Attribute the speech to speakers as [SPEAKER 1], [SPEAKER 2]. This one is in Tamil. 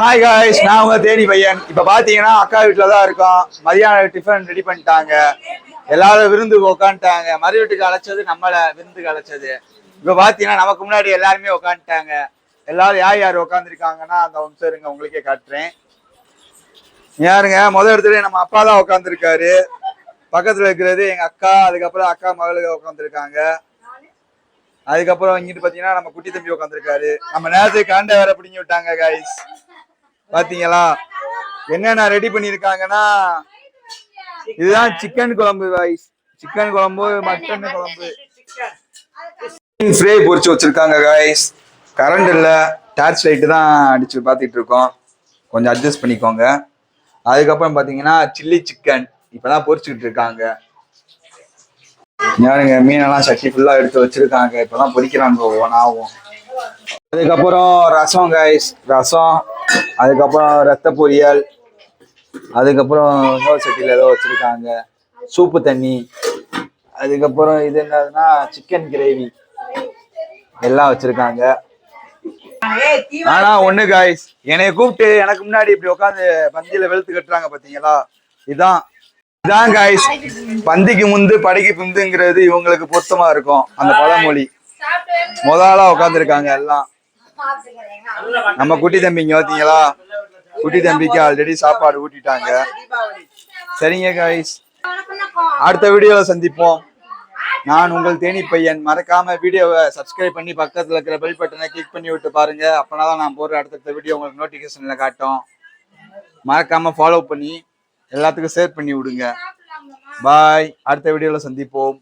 [SPEAKER 1] ஹாய் காய்ஸ் நான் உங்க தேனி பையன். இப்ப பாத்தீங்கன்னா அக்கா வீட்டுல தான் இருக்கோம். மதியானம் டிஃபன் ரெடி பண்ணிட்டாங்க. எல்லாரும் விருந்துக்கு உக்காந்துட்டாங்க. மறு வீட்டுக்கு அழைச்சது நம்மள விருந்துக்கு அழைச்சது. இப்ப பாத்தீங்கன்னா நமக்கு முன்னாடி எல்லாருமே உக்காந்துட்டாங்க. எல்லாரும் யார் யார் உட்காந்துருக்காங்கன்னா அந்த வம்சம் இருங்க உங்களுக்கே காட்டுறேன். யாருங்க? முதல் இடத்துல நம்ம அப்பா தான் உட்காந்துருக்காரு பக்கத்துல இருக்கிறது எங்க அக்கா அதுக்கப்புறம் அக்கா மகளுக்கு உட்காந்துருக்காங்க அதுக்கப்புறம் இங்கிட்டு பாத்தீங்கன்னா நம்ம குட்டி தம்பி உட்காந்துருக்காரு நம்ம நேரத்துக்கு காண்ட வேற பிடிங்கி விட்டாங்க காய்ஸ் பாத்தீங்களா? என்னென்ன ரெடி பண்ணிருக்காங்கன்னா இதுதான் சிக்கன் குழம்பு வாய்ஸ் சிக்கன் குழம்பு மட்டன் குழம்பு. ஃப்ரே பொரிச்சு வச்சிருக்காங்க காய்ஸ் கரண்ட் இல்லை. டார்ச் லைட்டு தான் அடிச்சு பார்த்துட்டு இருக்கோம் கொஞ்சம் அட்ஜஸ்ட் பண்ணிக்கோங்க. அதுக்கப்புறம் பார்த்தீங்கன்னா சில்லி சிக்கன் இப்போதான் பொரிச்சுக்கிட்டு இருக்காங்க ஞானுங்க மீனெல்லாம் சட்டி ஃபுல்லாக எடுத்து வச்சிருக்காங்க. இப்போதான் பொரிக்கிறாங்க ஒவ்வொன்றாவும் அதுக்கப்புறம் ரசம் கைஸ் ரசம் அதுக்கப்புறம் ரத்த பொரியல் அதுக்கப்புறம் இன்னொரு சட்டியில் ஏதோ வச்சுருக்காங்க. சூப்பு தண்ணி. அதுக்கப்புறம் இது என்னதுன்னா சிக்கன் கிரேவி எல்லாம் வச்சுருக்காங்க. ஆனா ஒண்ணு காய்ஸ் என்னைய கூப்பிட்டு எனக்கு முன்னாடி இப்படி உட்காந்து பந்தியில வெளுத்து கட்டுறாங்க பாத்தீங்களா? இதான். இதான் காய்ஸ் பந்திக்கு முந்து படைக்கு பிந்துங்கிறது இவங்களுக்கு பொருத்தமா இருக்கும். அந்த பழமொழி. முதலா உட்காந்துருக்காங்க எல்லாம். நம்ம குட்டி தம்பிங்க பார்த்தீங்களா குட்டி தம்பிக்கு ஆல்ரெடி சாப்பாடு ஊட்டிட்டாங்க. சரிங்க காய்ஸ் அடுத்த வீடியோல சந்திப்போம். நான் உங்கள் தேனி பையன். மறக்காம வீடியோவை சப்ஸ்கிரைப் பண்ணி பக்கத்துல இருக்கிற பெல் பட்டனை கிளிக் பண்ணி விட்டு பாருங்க. அப்பனாதான் நான் போடுற அடுத்தடுத்த வீடியோ உங்களுக்கு நோட்டிபிகேஷன்ல காட்டும். மறக்காம ஃபாலோ பண்ணி எல்லாத்துக்கும் ஷேர் பண்ணி விடுங்க. பாய் அடுத்த வீடியோல சந்திப்போம்.